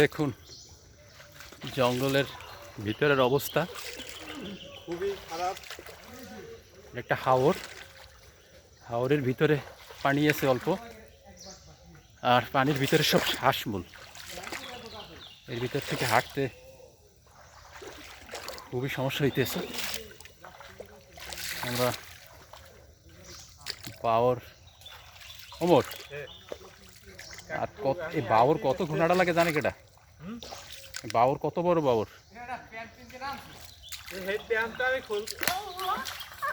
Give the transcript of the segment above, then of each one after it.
দেখুন। জঙ্গলের ভিতরের অবস্থা। খুবই খারাপ। একটা হাওর। হাওরের ভিতরে পানি আছে অল্প। আর পানির ভিতরে সব শ্বাসমূল এর ভিতর থেকে হাঁটতে খুবই সমস্যা হইতেছে। আমরা পাওয়ার অমর। আর কত এই বাওর কত ঘোড়াটা লাগে জানে কেটা? বাওর কত বড় বাওর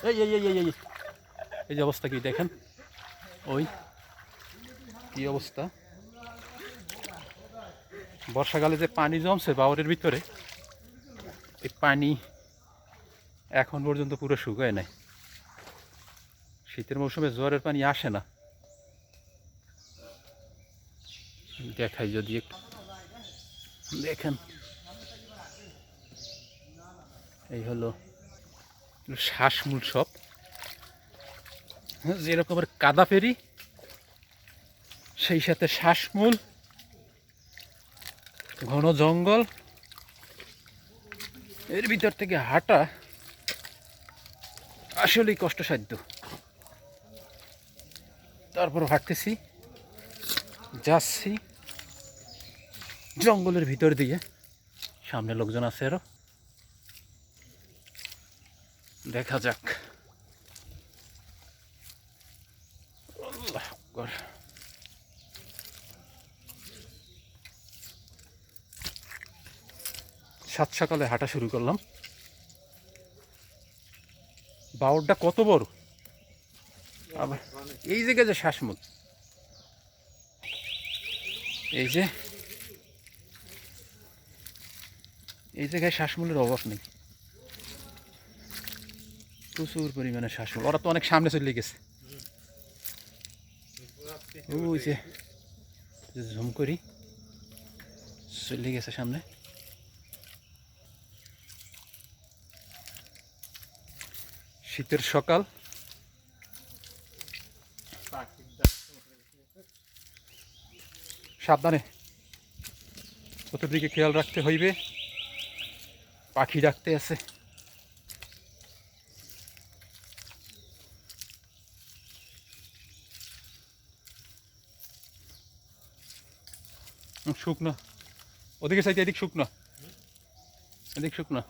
এই এই এই এই এই যে অবস্থা কি দেখেন? ওই। কি অবস্থা? বর্ষাকালে যে পানি জমছে বাওরের ভিতরে এই পানি এখন পর্যন্ত পুরো শুকায় নাই। শীতের মৌসুমে জোয়ারের পানি আসে না। দেখাই যদি একটু। দেখেন। এই হলো শ্বাসমূল সব। যেরকমের কাদা ফেরি, সেই সাথে শ্বাসমূল, ঘন জঙ্গল। এর ভিতর থেকে হাঁটা আসলেই কষ্টসাধ্য। তারপর হাঁটতেছি, যাচ্ছি। জঙ্গলের ভিতর দিয়ে। সামনে লোকজন আছে আরও দেখা যাক। সাত সকালে হাঁটা শুরু করলাম। বাউরটা কত বড়? আবার এই জায়গায় যে শ্বাসমূল। এই যে এই জায়গায় শ্বাসমূলের অভাব নেই। প্রচুর পরিমাণে শ্বাসমূল। ওরা তো অনেক সামনে চলে গেছে। ঝুম করি, চলে গেছে সামনে। শীতের সকাল। সাবধানে। চতুর্দিকে খেয়াল রাখতে হইবে। পাখি ডাকতে আছে। শুকনো। ওদিকে সাইতে এদিক শুকনো। এদিক শুকনো।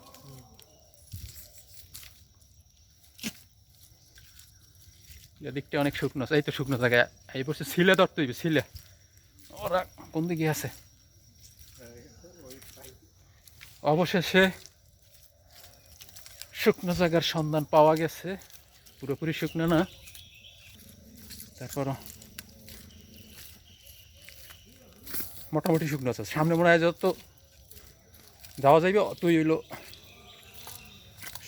এদিকটা অনেক শুকনো। এই তো শুকনো জায়গায়। এই বছর ছিলে ধরতে হইবে ছিলে ওরা কোন দিকে আছে? অবশেষে শুকনো জায়গার সন্ধান পাওয়া গেছে। পুরোপুরি শুকনো না। তারপরও মোটামুটি শুকনো আছে। সামনে মনে হয় যত যাওয়া যাইবে অতই হইল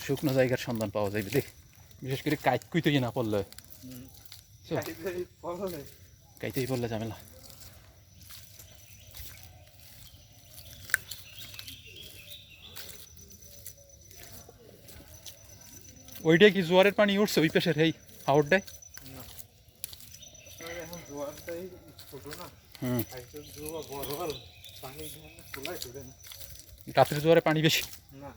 শুকনো জায়গার সন্ধান পাওয়া যাইবে। দেখ বিশেষ করে কাইট কুইতে না পড়লে? কাইতেই পড়লে ঝামেলা। ওইটাই কি জোয়ারের পানি উঠছে ওই পেশের এই হাওড়টায় রাত্রে জোয়ারে পানি বেশি। না।